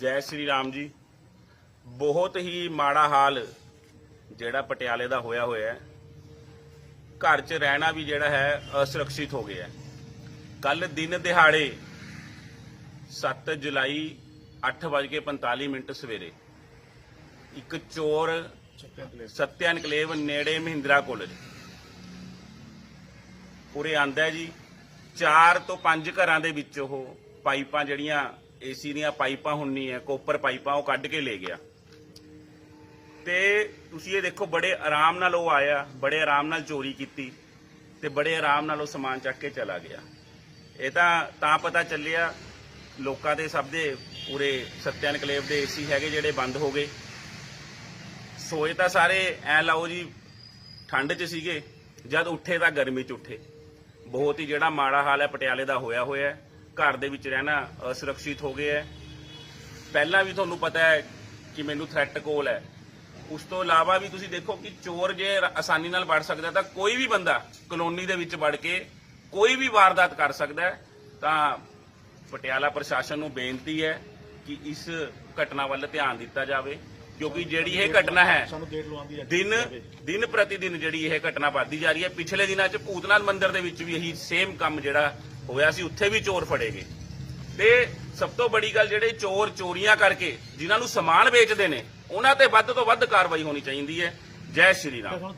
ਜੈ ਸ਼੍ਰੀ ਰਾਮ ਜੀ। ਬਹੁਤ ਹੀ ਮਾੜਾ ਹਾਲ ਜਿਹੜਾ ਪਟਿਆਲੇ ਦਾ ਹੋਇਆ ਹੋਇਆ ਹੈ। ਘਰ 'ਚ ਰਹਿਣਾ ਵੀ ਜਿਹੜਾ ਹੈ, ਅਸੁਰੱਖਿਅਤ ਹੋ ਗਿਆ ਕੱਲ ਦਿਨ ਦਿਹਾੜੇ 7 ਜੁਲਾਈ 8:45 ਮਿੰਟ ਸਵੇਰੇ ਇੱਕ ਚੋਰ ਸਤਿਆ ਨਿਕਲੇਵ ਨੇੜੇ ਮਹਿੰਦਰਾ ਕਾਲਜ ਉਰੇ ਆਂਦਾ ਜੀ, ਚਾਰ ਤੋਂ ਪੰਜ ਘਰਾਂ ਦੇ ਵਿੱਚ ਉਹ ਪਾਈਪਾਂ ਜਿਹੜੀਆਂ ਏਸੀ ਦੀਆਂ ਪਾਈਪਾਂ ਹੁੰਨੀ ਹੈ ਕੋਪਰ ਪਾਈਪਾਂ, ਉਹ ਕੱਢ ਕੇ ਲੈ ਗਿਆ। ਤੇ ਤੁਸੀਂ ਇਹ ਦੇਖੋ, ਬੜੇ ਆਰਾਮ ਨਾਲ ਉਹ ਆਇਆ, ਬੜੇ ਆਰਾਮ ਨਾਲ ਚੋਰੀ ਕੀਤੀ ਤੇ ਬੜੇ ਆਰਾਮ ਨਾਲ ਉਹ ਸਮਾਨ ਚੱਕ ਕੇ ਚਲਾ ਗਿਆ। ਇਹ ਤਾਂ ਤਾਂ ਪਤਾ ਚੱਲਿਆ, ਲੋਕਾਂ ਦੇ ਸਭ ਦੇ ਪੂਰੇ ਸਤਿਆ ਇਨਕਲੇਵ ਦੇ ਏਸੀ ਹੈਗੇ ਜਿਹੜੇ ਬੰਦ ਹੋ ਗਏ। ਸੋਏ ਤਾਂ ਸਾਰੇ ਐ ਲਾਓ ਜੀ, ਠੰਡ 'ਚ ਸੀਗੇ, ਜਦ ਉੱਠੇ ਤਾਂ ਗਰਮੀ 'ਚ ਉੱਠੇ। ਬਹੁਤ ਹੀ ਜਿਹੜਾ ਮਾੜਾ ਹਾਲ ਹੈ, ਪਟਿਆਲੇ ਦਾ ਹੋਇਆ ਹੋਇਆ ਘਰ ਦੇ ਵਿੱਚ ਰਹਿਣਾ ਸੁਰੱਖਿਅਤ ਹੋ ਗਿਆ ਹੈ। ਪਹਿਲਾਂ ਵੀ ਤੁਹਾਨੂੰ ਪਤਾ ਹੈ ਕਿ ਮੈਨੂੰ ਥ੍ਰੈਟ ਕੋਲ ਹੈ। ਉਸ ਤੋਂ ਇਲਾਵਾ ਵੀ ਤੁਸੀਂ ਦੇਖੋ ਕਿ ਚੋਰ ਜੇ ਆਸਾਨੀ ਨਾਲ ਵੜ ਸਕਦਾ ਤਾਂ ਕੋਈ ਵੀ ਬੰਦਾ ਕਲੋਨੀ ਦੇ ਵਿੱਚ ਵੜ ਕੇ ਕੋਈ ਵੀ ਵਾਰਦਾਤ ਕਰ ਸਕਦਾ ਤਾਂ ਪਟਿਆਲਾ ਪ੍ਰਸ਼ਾਸਨ ਨੂੰ ਬੇਨਤੀ ਹੈ ਕਿ ਇਸ ਘਟਨਾ ਵੱਲ ਧਿਆਨ ਦਿੱਤਾ ਜਾਵੇ। ਕਿਉਂਕਿ ਜਿਹੜੀ ਇਹ ਘਟਨਾ ਹੈ ਦਿਨ ਦਿਨ ਪ੍ਰਤੀ ਦਿਨ ਜਿਹੜੀ ਇਹ ਘਟਨਾ ਵੱਧਦੀ ਜਾ ਰਹੀ ਹੈ। ਪਿਛਲੇ ਦਿਨਾਂ 'ਚ ਭੂਤਨਾਥ ਮੰਦਿਰ ਦੇ ਵਿੱਚ ਵੀ ਇਹੀ ਸੇਮ ਕੰਮ ਜਿਹੜਾ ਹੋਇਆ ਸੀ ਉੱਥੇ ਵੀ ਚੋਰ ਫੜੇ ਗਏ। ਤੇ ਸਭ ਤੋਂ ਬੜੀ ਗੱਲ ਜਿਹੜੇ ਚੋਰ ਚੋਰੀਆਂ ਕਰਕੇ ਜਿਨ੍ਹਾਂ ਨੂੰ ਸਮਾਨ ਵੇਚਦੇ ਨੇ ਉਹਨਾਂ ਤੇ ਵੱਧ ਤੋਂ ਵੱਧ ਕਾਰਵਾਈ ਹੋਣੀ ਚਾਹੀਦੀ ਹੈ। ਜੈ ਸ਼੍ਰੀ ਰਾਮ।